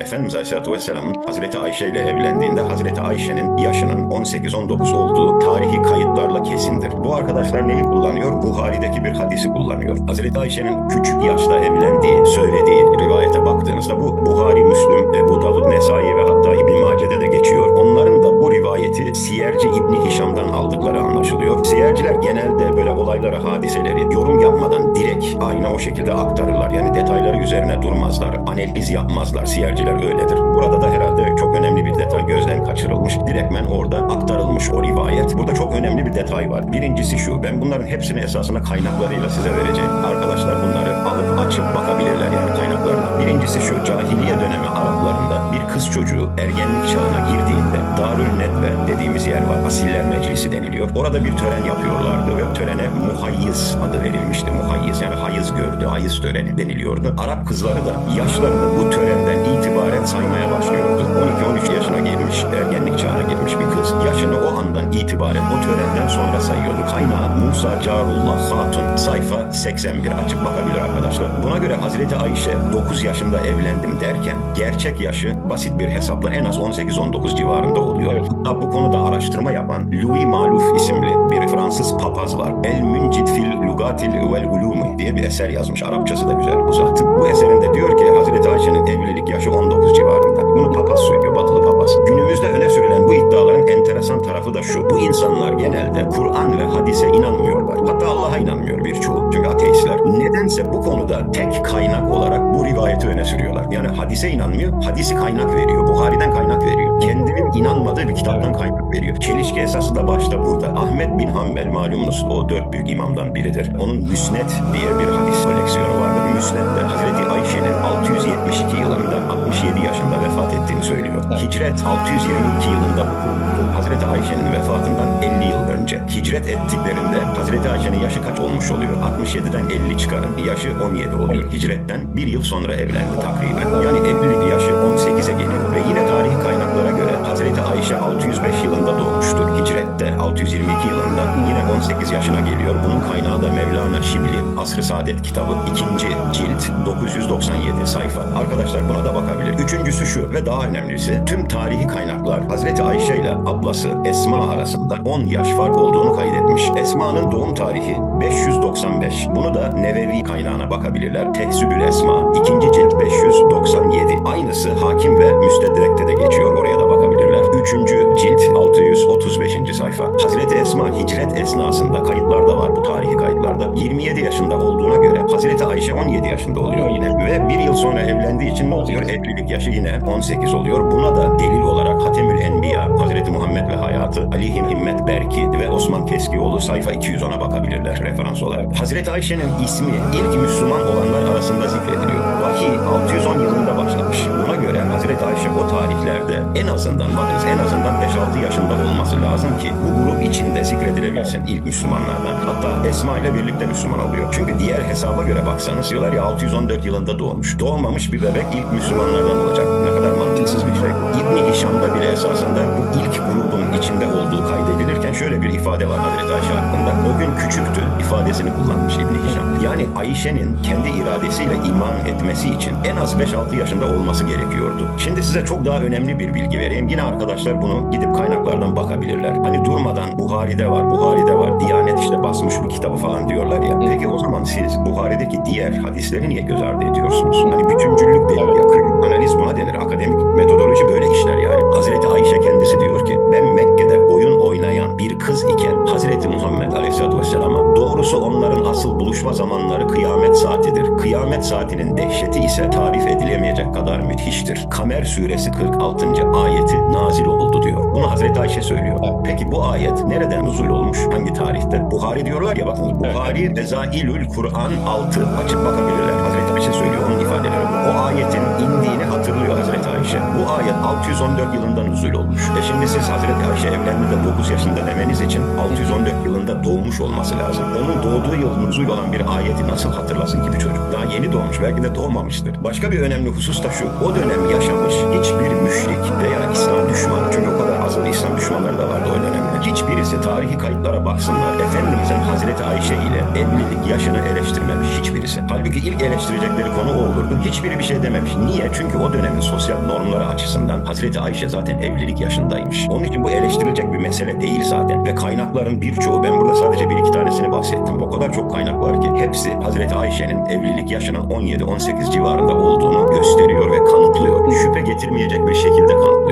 Efendimiz Aleyhisselatü Vesselam'ın Hazreti Ayşe ile evlendiğinde Hazreti Ayşe'nin yaşının 18-19 olduğu tarihi kayıtlarla kesindir. Bu arkadaşlar neyi kullanıyor? Buhari'deki bir hadisi kullanıyor. Hazreti Ayşe'nin küçük yaşta evlendiği, söylediği rivayete baktığınızda bu Buhari, Müslüm, Ebu Davud, Nesai ve hatta İbn Mace'de de geçiyor. Onların rivayeti Siyerci İbni Hişam'dan aldıkları anlaşılıyor. Siyerciler genelde böyle olayları, hadiseleri yorum yapmadan direkt aynı o şekilde aktarırlar. Yani detayları üzerine durmazlar, analiz yapmazlar. Siyerciler öyledir. Burada da herhalde çok önemli bir detay gözden kaçırılmış. Direktmen orada aktarılmış o rivayet. Burada çok önemli bir detay var. Birincisi şu, ben bunların hepsini esasında kaynaklarıyla size vereceğim. Arkadaşlar bunları alıp açıp bakabilirler yani kaynaklarına. Birincisi şu, cahiliye dönemi Araplarında bir kız çocuğu ergenlik çağına girdiğinde Darül Nedve dediğimiz yer var. Asiller Meclisi deniliyor. Orada bir tören yapıyorlardı ve törene muhayyiz adı verilmişti. Muhayyiz yani hayız gördü, hayız töreni deniliyordu. Arap kızları da yaşlarını bu törenden itibaren o törenden sonra sayıyordu. Kaynağı Musa Carullah Hatun sayfa 81 açıp bakabilir arkadaşlar. Buna göre Hazreti Ayşe 9 yaşında evlendim derken gerçek yaşı basit bir hesapla en az 18-19 civarında oluyor. Hatta bu konuda araştırma yapan Louis Malouf isimli bir Fransız papaz var. El Müncid fil Lugatil vel Ulumi diye bir eser yazmış. Arapçası da güzel bu zaten. Bu eserinde diyor ki Hazreti Ayşe'nin evlilik birçoğu. Çünkü ateistler. Nedense bu konuda tek kaynak olarak bu rivayeti öne sürüyorlar. Yani hadise inanmıyor, hadisi kaynak veriyor. Buhari'den kaynak veriyor. Kendinin inanmadığı bir kitaptan kaynak veriyor. Çelişki esası da başta burada. Ahmet bin Hanbel malumunuz o dört büyük imamdan biridir. Onun Müsnet diye bir hadis koleksiyonu vardır. Müsnet'te Hazreti Ayşe'nin 672 yılında 67 yaşında vefat ettiğini söylüyor. Hicret 622 yılında Hazreti Ayşe'nin vefatından 50 yıl önce hicret ettiklerinde Hazreti Ayşe'nin yaşı kaç olmuş oluyor? 67'den 50 çıkarın. Yaşı 17 oluyor. Hicretten bir yıl sonra evlendi takriben. Yani evlilik yaşı 18'e geliyor. Ve yine Hazreti Ayşe 605 yılında doğmuştur. Hicrette 622 yılında yine 18 yaşına geliyor. Bunun kaynağı da Mevlana Şibli Asr-ı Saadet kitabı. ikinci cilt 997 sayfa. Arkadaşlar buna da bakabilir. Üçüncüsü şu ve daha önemlisi tüm tarihi kaynaklar Hazreti Ayşe ile ablası Esma arasında 10 yaş fark olduğunu kaydetmiş. Esma'nın doğum tarihi 595. Bunu da Nevevi kaynağına bakabilirler. Tehzibül Esma 2. cilt 597. Aynısı Hakim ve Müstedrek'te de geçiyor. Oraya da bakabilirler. 3. cilt 635. sayfa. Hazreti Esma hicret esnasında kayıtlarda var bu tarihi kayıtlarda. 27 yaşında olduğuna göre Hazreti Ayşe 17 yaşında oluyor yine. Ve bir yıl sonra evlendiği için ne oluyor? Evlilik yaşı yine 18 oluyor. Buna da delil olarak Hatemül Enbiya, Hazreti Muhammed ve Hayatı, Ali Himmet Berki ve Osman Keskioğlu sayfa 210'a bakabilirler referans olarak. Hazreti Ayşe'nin ismi ilk Müslüman olanlar arasında zikrediliyor. Vahiy 610 yılında başlamış. Buna göre Hazreti Ayşe o tarihlerde en azından bakınız en azından 5-6 yaşında olması lazım ki bu grup içinde zikredilebilsin ilk Müslümanlardan. Hatta Esma ile birlikte Müslüman oluyor. Çünkü diğer hesaba göre baksanız diyorlar ya 614 yılında doğmuş. Doğmamış bir bebek ilk Müslümanlardan olacak. Ne kadar mantıksız bir şey. İbni Hişam'da bile esasında bu ilk grubun içinde olduğu kaydedilirken şöyle bir ifade var Hazreti Ayşe hakkında. O gün küçüktü ifadesini kullanmış İbni Hişam. Yani Ayşe'nin kendi iradesiyle iman etmesi için en az 5-6 yaşında olması gerekiyordu. Şimdi size çok daha önemli bir bilgi vereyim. Yine arkadaşlar bunu gidip kaynaklardan bakabilirler. Hani durmadan Buhari'de var, Buhari'de var, Diyanet işte basmış bu kitabı falan diyorlar ya. Peki o zaman siz Buhari'deki diğer hadisleri niye göz ardı ediyorsunuz? Hani bütüncüllük doğrusu onların asıl buluşma zamanları kıyamet saatidir. Kıyamet saatinin dehşeti ise tarif edilemeyecek kadar müthiştir. Kamer suresi 46. ayeti nazil oldu diyor. Bunu Hazreti Ayşe söylüyor. Peki bu ayet nereden nuzul olmuş? Hangi tarihte? Buhari diyorlar ya bakın. Buhari Rezailül Kur'an 6. Açıp bakabilirler. Hazreti Ayşe söylüyor onun ifadeleri. bu. Bu ayet 614 yılında nuzul olmuş. E şimdi siz Hazreti Ayşe evlendi de 9 yaşında demeniz için 614 yılında doğmuş olması lazım. Onun doğduğu yıl nuzul olan bir ayeti nasıl hatırlasın ki bir çocuk? Daha yeni doğmuş belki de doğmamıştır. Başka bir önemli husus da şu. O dönem yaşamış hiçbir müşrik veya İslam düşmanı çünkü o kadar azılı İslam düşmanları da vardı o dönemde. Hiçbirisi tarihi kayıtlara baksınlar. Efendimizin Hazreti Ayşe ile evlilik yaşını eleştirmemiş hiçbirisi. Halbuki ilk eleştirecekleri konu o olurdu. Hiçbiri bir şey dememiş. Niye? Çünkü o dönemin sosyal normları açısından Hazreti Ayşe zaten evlilik yaşındaymış. Onun için bu eleştirilecek bir mesele değil zaten. Ve kaynakların birçoğu, ben burada sadece bir iki tanesini bahsettim. O kadar çok kaynak var ki hepsi Hazreti Ayşe'nin evlilik yaşının 17-18 civarında olduğunu gösteriyor ve kanıtlıyor. Şüphe getirmeyecek bir şekilde kanıtlıyor.